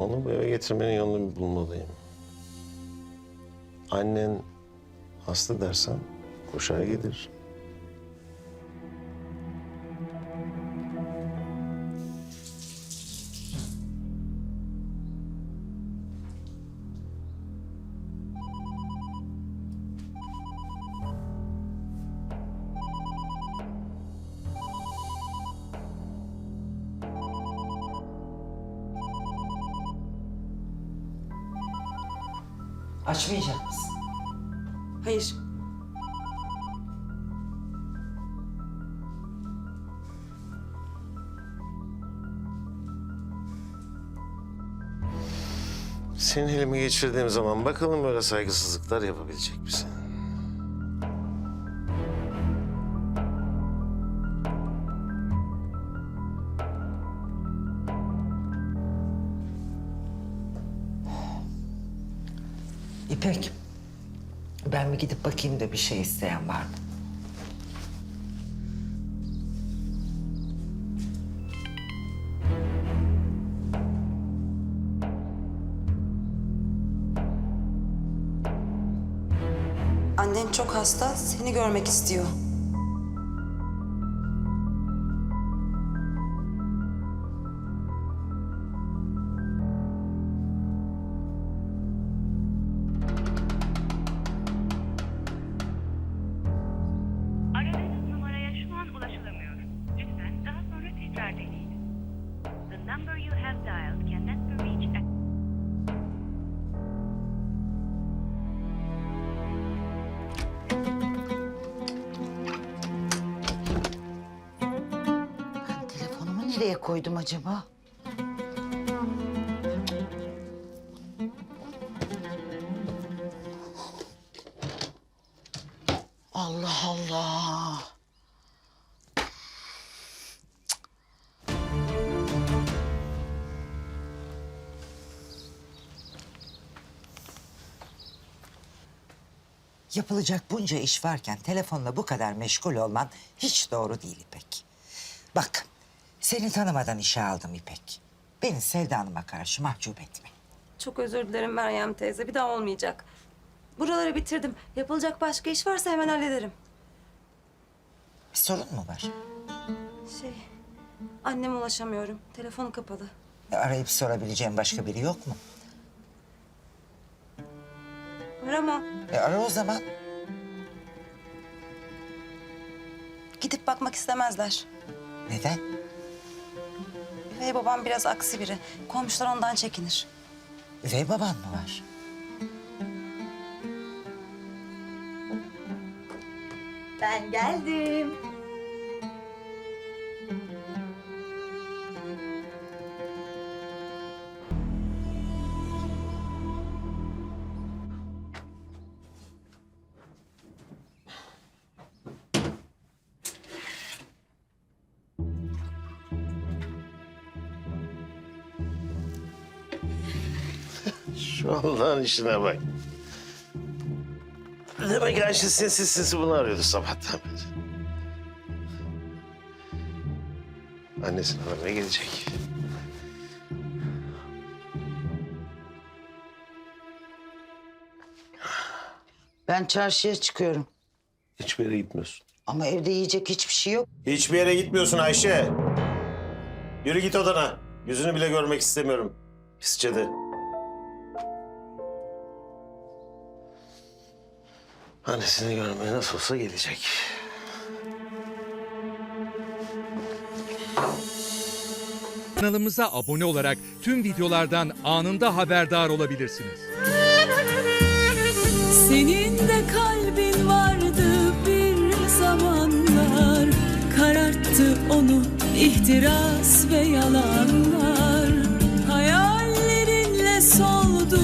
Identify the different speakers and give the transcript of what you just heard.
Speaker 1: Onu bu eve getirmenin yolunu bulmalıyım. Annen hasta dersen koşar gelir.
Speaker 2: Açmayacak mısın?
Speaker 3: Hayır.
Speaker 1: Senin elimi geçirdiğim zaman bakalım böyle saygısızlıklar yapabilecek misin?
Speaker 2: İpek. Ben bir gidip bakayım da bir şey isteyen var mı?
Speaker 3: Annen çok hasta, seni görmek istiyor.
Speaker 2: Nereye koydum acaba? Allah Allah. Yapılacak bunca iş varken telefonla bu kadar meşgul olman hiç doğru değil İpek. Bak, seni tanımadan işe aldım İpek. Beni Sevda Hanım'a karşı mahcup etme.
Speaker 3: Çok özür dilerim Meryem teyze, bir daha olmayacak. Buraları bitirdim. Yapılacak başka iş varsa hemen hallederim.
Speaker 2: Bir sorun mu var?
Speaker 3: Şey, anneme ulaşamıyorum. Telefonu kapalı.
Speaker 2: E, Arayıp sorabileceğim başka biri yok mu?
Speaker 3: Var ama
Speaker 2: E, ara o zaman.
Speaker 3: gidip bakmak istemezler.
Speaker 2: Neden?
Speaker 3: Ve babam biraz aksi biri. Komşular ondan çekinir.
Speaker 2: Üvey baban mı var?
Speaker 3: Ben geldim.
Speaker 1: Şu Allah'ın işine bak. Demek Ayşe sinsi sinsi bunu arıyordu sabahtan beri. Annesini aramaya gelecek.
Speaker 2: Ben çarşıya çıkıyorum.
Speaker 1: Hiçbir yere gitmiyorsun.
Speaker 2: Ama evde yiyecek hiçbir şey yok.
Speaker 1: Hiçbir yere gitmiyorsun Ayşe. Yürü git odana. Yüzünü bile görmek istemiyorum. Pis cadı. Annesini görmeye nasıl olsa gelecek.
Speaker 4: Kanalımıza abone olarak tüm videolardan anında haberdar olabilirsiniz.
Speaker 5: Senin de kalbin vardı bir zamanlar Kararttı onu ihtiras ve yalanlar Hayallerinle soldu